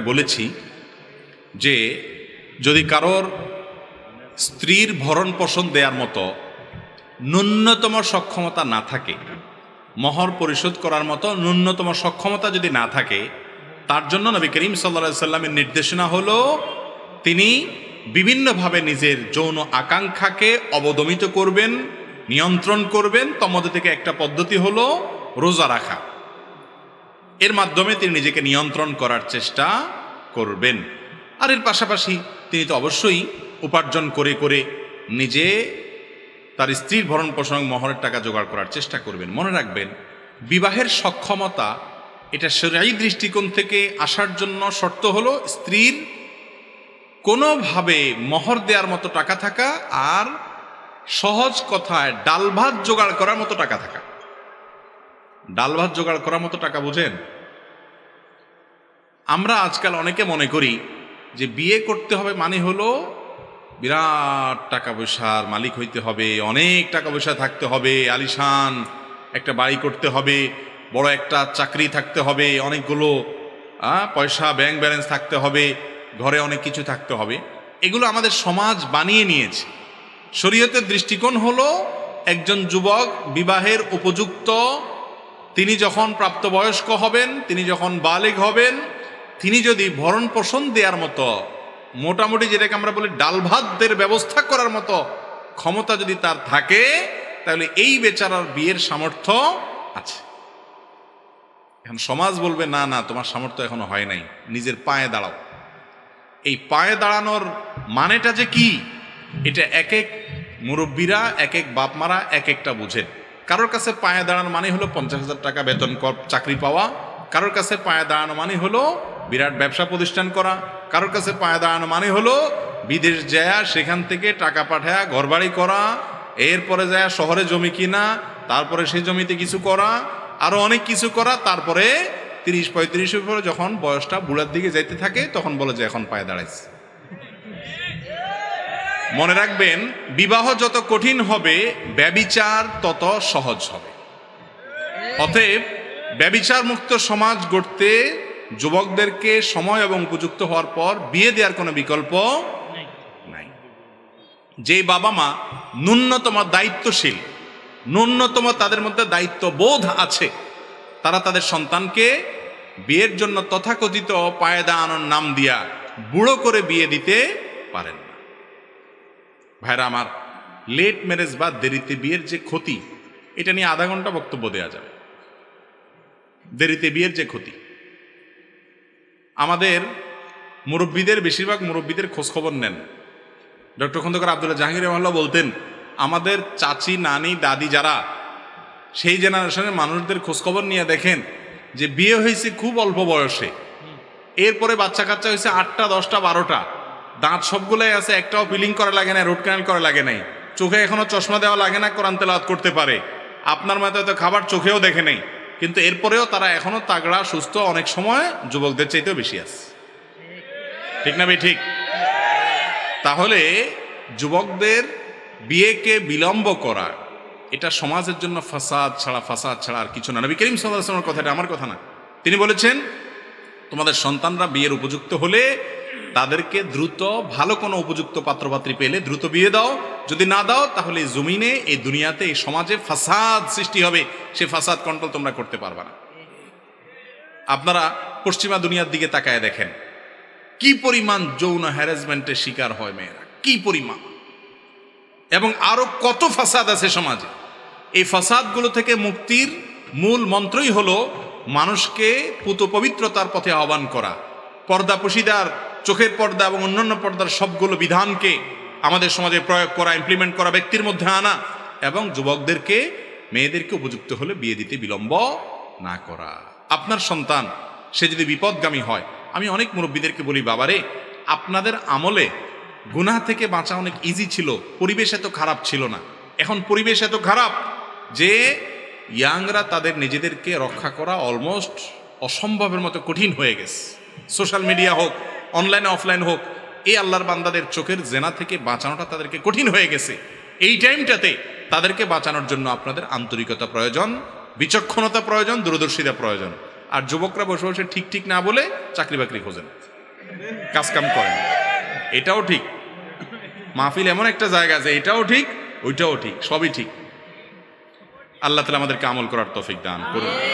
বলেছি যে যদি কারোর স্ত্রীর ভরণ পোষণ দেওয়ার মতো ন্যূনতম সক্ষমতা না থাকে, মহর পরিশোধ করার মতো ন্যূনতম সক্ষমতা যদি না থাকে, তার জন্য নবী করিম সাল্লা সাল্লামের নির্দেশনা হলো তিনি বিভিন্নভাবে নিজের যৌন আকাঙ্ক্ষাকে অবদমিত করবেন, নিয়ন্ত্রণ করবেন। তমধ্যে থেকে একটা পদ্ধতি হলো রোজা রাখা। এর মাধ্যমে তিনি নিজেকে নিয়ন্ত্রণ করার চেষ্টা করবেন। আর এর পাশাপাশি তিনি তো অবশ্যই উপার্জন করে করে নিজে তার স্ত্রীর ভরণ পোষণ মহরের টাকা জোগাড় করার চেষ্টা করবেন। মনে রাখবেন, বিবাহের সক্ষমতা এটা সেরাই দৃষ্টিকোণ থেকে আসার জন্য শর্ত হলো স্ত্রীর কোনোভাবে মহর দেওয়ার মতো টাকা থাকা আর সহজ কথায় ডাল ভাত জোগাড় করার মতো টাকা থাকা। ডাল ভাত জোগাড় করার মতো টাকা বুঝেন? আমরা আজকাল অনেকে মনে করি যে বিয়ে করতে হবে মানে হলো বিরাট টাকা পয়সার মালিক হইতে হবে, অনেক টাকা পয়সা থাকতে হবে, আলিশান, একটা বাড়ি করতে হবে, বড় একটা চাকরি থাকতে হবে, অনেকগুলো পয়সা ব্যাংক ব্যালেন্স থাকতে হবে, ঘরে অনেক কিছু থাকতে হবে। এগুলো আমাদের সমাজ বানিয়ে নিয়েছে। শরীয়তের দৃষ্টিকোণ হলো একজন যুবক বিবাহের উপযুক্ত তিনি যখন প্রাপ্তবয়স্ক হবেন, তিনি যখন বালেগ হবেন, তিনি যদি ভরণ পোষণ দেওয়ার মতো, মোটামুটি যেটাকে আমরা বলি ডাল ভাতদের ব্যবস্থা করার মতো ক্ষমতা যদি তার থাকে, তাহলে এই বেচারার বিয়ের সামর্থ্য আছে। এখন সমাজ বলবে, না না, তোমার সামর্থ্য এখনও হয় নাই, নিজের পায়ে দাঁড়াও। এই পায়ে দাঁড়ানোর মানেটা যে কি? এটা এক এক মুরব্বীরা এক এক বাপ মারা এক একটা বুঝেন। কারোর কাছে পায়ে দাঁড়ানো মানে হলো পঞ্চাশ হাজার টাকা বেতন কর- চাকরি পাওয়া। কারোর কাছে পায়ে দাঁড়ানো মানে হলো বিরাট ব্যবসা প্রতিষ্ঠান করা। কারোর কাছে পায়ে দাঁড়ানো মানে হলো বিদেশ যায়, সেখান থেকে টাকা পাঠায়া ঘরবাড়ি করা। এরপরে যায় শহরে জমি কিনা, তারপরে সেই জমিতে কিছু করা। আরও অনেক কিছু করা, তারপরে তিরিশ পঁয়ত্রিশের পরে যখন বয়সটা বুড়ার দিকে যাইতে থাকে, তখন বলে যে এখন পায়ে দাঁড়াইছে। মনে রাখবেন বিবাহ যত কঠিন হবে ব্যবিচার তত সহজ হবে। অতএব ব্যবিচার মুক্ত সমাজ গড়তে যুবকদেরকে সময় এবং উপযুক্ত হওয়ার পর বিয়ে দেওয়ার কোনো বিকল্প নাই। যে বাবা মা ন্যূনতম দায়িত্বশীল ন্যূনতম তাদের মধ্যে দায়িত্ববোধ আছে তারা তাদের সন্তানকে বিয়ের জন্য তথাকথিত পায়ে দাঁড়ানোর নাম দিয়া বুড়ো করে বিয়ে দিতে পারেন। ভাইরা, আমার লেট ম্যারেজ বা দেরিতে বিয়ের যে ক্ষতি, এটা নিয়ে আধা ঘণ্টা বক্তব্য দেওয়া যাবে। দেরিতে বিয়ের যে ক্ষতি, আমাদের মুরব্বীদের, বেশিরভাগ মুরব্বীদের খোঁজখবর নেন। ডক্টর খন্দকার আবদুল্লাহ জাহাঙ্গীর রহমাল্লাহ বলতেন, আমাদের চাচি, নানি, দাদি যারা, সেই জেনারেশনের মানুষদের খোঁজখবর নিয়ে দেখেন যে বিয়ে হয়েছে খুব অল্প বয়সে। এরপরে বাচ্চা কাচ্চা হয়েছে আটটা, দশটা, বারোটা। দাঁত সবগুলোই আছে, একটাও ফিলিং করা লাগে না রুট ক্যানাল করা লাগে নাই। চোখে এখনও চশমা দেওয়া লাগে না, কোরআন তেলাওয়াত করতে পারে। আপনার মতো তো খাবার চোখেও দেখে নেই। কিন্তু এরপরেও তারা এখনও তাগড়া, সুস্থ, অনেক সময় যুবকদের চাইতেও বেশি আছে। ঠিক না ভাই, ঠিক? তাহলে যুবকদের বিয়েকে বিলম্ব করা, এটা সমাজের জন্য ফাসাদ ছাড়া ফাসাদ ছাড়া আর কিছু না। নবী করিম সাল্লামের কথা এটা আমার কথা না। তিনি বলেছেন, তোমাদের সন্তানরা বিয়ের উপযুক্ত হলে তাদেরকে দ্রুত ভালো কোনো উপযুক্ত পাত্রপাত্রী পেলে দ্রুত বিয়ে দাও। যদি না দাও, তাহলে জমিনে, এই দুনিয়াতে, এই সমাজে ফাসাদ সৃষ্টি হবে। সে ফাসাদ কন্ট্রোল তোমরা করতে পারবে না। আপনারা পশ্চিমা দুনিয়ার দিকে তাকায় দেখেন। কি পরিমাণ যৌন হ্যারাসমেন্টের শিকার হয় মেয়েরা। কি পরিমাণ। এবং আরও কত ফাসাদ আছে সমাজে। এই ফাসাদগুলো থেকে মুক্তির মূল মন্ত্রই হলো, মানুষকে পুত পবিত্রতার পথে আহ্বান করা। পর্দা চোখের পর্দা এবং অন্যান্য পর্দার সবগুলো বিধানকে আমাদের সমাজে প্রয়োগ করা ইমপ্লিমেন্ট করা ব্যক্তির মধ্যে আনা এবং যুবকদেরকে, মেয়েদেরকে উপযুক্ত হলে বিয়ে দিতে বিলম্ব না করা। আপনার সন্তান, সে যদি বিপদগামী হয়, আমি অনেক মুরব্বীদেরকে বলি, বাবারে, আপনাদের আমলে গুনাহ থেকে বাঁচা অনেক ইজি ছিল, পরিবেশ এত খারাপ ছিল না। এখন পরিবেশ এত খারাপ যে ইয়াংরা তাদের নিজেদেরকে রক্ষা করা অলমোস্ট অসম্ভবের মতো কঠিন হয়ে গেছে। সোশ্যাল মিডিয়া হোক অনলাইনে, অফলাইন হোক, এই আল্লাহর বান্দাদের চোখের জেনা থেকে বাঁচানোটা তাদেরকে কঠিন হয়ে গেছে। এই টাইমটাতে তাদেরকে বাঁচানোর জন্য আপনাদের আন্তরিকতা প্রয়োজন, বিচক্ষণতা প্রয়োজন, দূরদর্শিতা প্রয়োজন। আর যুবকরা বসে বসে ঠিক ঠিক না বলে চাকরি বাকরি খোঁজেন কাজকাম করেন। এটাও ঠিক। মাহফিল এমন একটা জায়গা আছে, এটাও ঠিক, ওইটাও ঠিক, সবই ঠিক। আল্লাহ তালা আমাদেরকে আমল করার তফিক দান করুন।